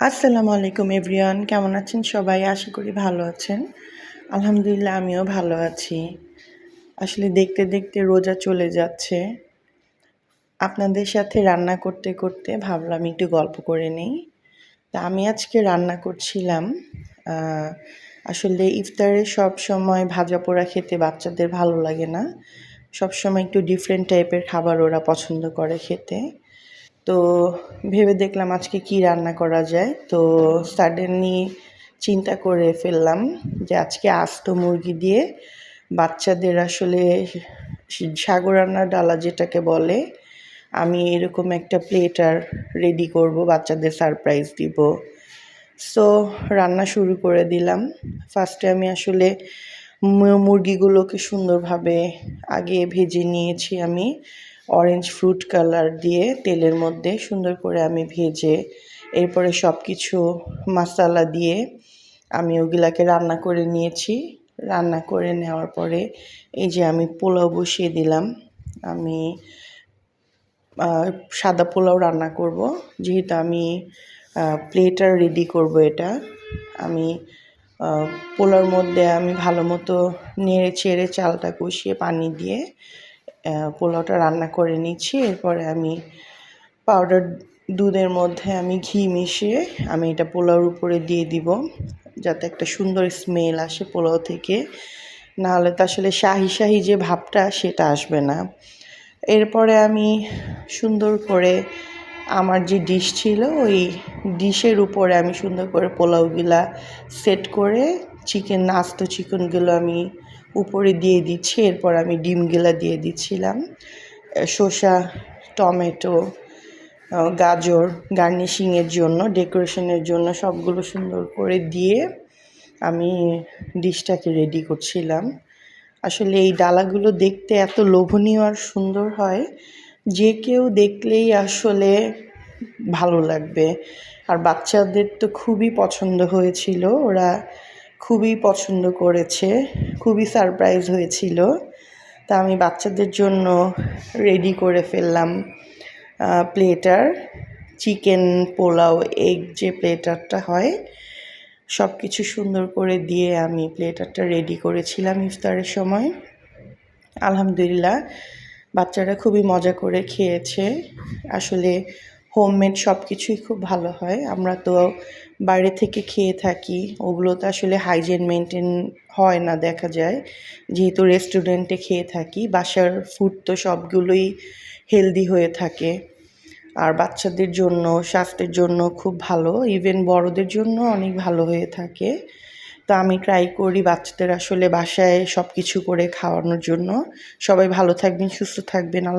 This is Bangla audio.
আসসালামু আলাইকুম এভরিওয়ান, কেমন আছেন সবাই? আশা করি ভালো আছেন। আলহামদুলিল্লাহ, আমিও ভালো আছি। আসলে দেখতে দেখতে রোজা চলে যাচ্ছে। আপনাদের সাথে রান্না করতে করতে ভাবলাম একটু গল্প করে নেই। তা আমি আজকে রান্না করছিলাম আসলে ইফতারে সব সময় ভাজা পোড়া খেতে বাচ্চাদের ভালো লাগে না। সব সময় একটু ডিফারেন্ট টাইপের খাবার ওরা পছন্দ করে খেতে। তো ভেবে দেখলাম আজকে কি রান্না করা যায়। তো সাডেনলি চিন্তা করে ফেললাম যে আজকে আস্ত মুরগি দিয়ে বাচ্চাদের আসলে সাগর রান্নার ডালা যেটাকে বলে, আমি এরকম একটা প্লেটার রেডি করব, বাচ্চাদের সারপ্রাইজ দিব। সো রান্না শুরু করে দিলাম। ফার্স্টে আমি আসলে মুরগিগুলোকে সুন্দরভাবে আগে ভেজে নিয়েছি আমি। অরেঞ্জ ফ্রুট কালার দিয়ে তেলের মধ্যে সুন্দর করে আমি ভেজে এরপরে সব কিছু মশলা দিয়ে আমি ওগুলাকে রান্না করে নিয়েছি। রান্না করে নেওয়ার পরে এই যে আমি পোলাও বসিয়ে দিলাম। আমি সাদা পোলাও রান্না করব। যেহেতু আমি প্লেটার রেডি করব এটা। আমি আহ, পোলাওর মধ্যে আমি ভালো মতো নেড়ে চেড়ে চালটা কষিয়ে পানি দিয়ে পোলাওটা রান্না করে নিচ্ছি। এরপরে আমি পাউডার দুধের মধ্যে আমি ঘি মিশিয়ে আমি এটা পোলাওর উপরে দিয়ে দিব, যাতে একটা সুন্দর স্মেল আসে পোলাও থেকে। নাহলে তো আসলে শাহি শাহি যে ভাবটা সেটা আসবে না। এরপরে আমি সুন্দর করে আমার যে ডিশ ছিল, ওই ডিশের উপরে আমি সুন্দর করে পোলাওগুলা সেট করে চিকেন আস্ত চিকেনগুলো আমি উপরে দিয়ে দিচ্ছি, এরপর আমি ডিমগুলা দিয়ে দিচ্ছিলাম। শসা, টমেটো গাজর, গার্নিশিংয়ের জন্য, ডেকোরেশনের জন্য সবগুলো সুন্দর করে দিয়ে আমি ডিশটাকে রেডি করছিলাম। আসলে এই ডালাগুলো দেখতে এত লোভনীয় আর সুন্দর হয়, যে কেউ দেখলেই আসলে ভালো লাগবে। আর বাচ্চাদের তো খুবই পছন্দ হয়েছিল, ওরা খুবই পছন্দ করেছে, খুবই সারপ্রাইজ হয়েছিল। তা আমি বাচ্চাদের জন্য রেডি করে ফেললাম প্লেটার চিকেন পোলাও এগ যে প্লেটারটা হয় সব কিছু সুন্দর করে দিয়ে আমি প্লেটারটা রেডি করেছিলাম ইফতারের সময়। আলহামদুলিল্লাহ, বাচ্চারা খুবই মজা করে খেয়েছে। আসলে হোমমেড সব কিছুই খুব ভালো হয়। আমরা তো বাইরে থেকে খেয়ে থাকি। ওগুলো তো আসলে হাইজেন মেনটেন হয় না দেখা যায়। যেহেতু রেস্টুরেন্টে খেয়ে থাকি, বাসার ফুড তো সবগুলোই হেলদি হয়ে থাকে। আর বাচ্চাদের জন্য, স্বাস্থ্যের জন্য খুব ভালো। ইভেন বড়দের জন্য অনেক ভালো হয়ে থাকে। তো আমি ট্রাই করি বাচ্চাদের আসলে বাসায় সব কিছু করে খাওয়ানোর জন্য। সবাই ভালো থাকবেন, সুস্থ থাকবেন।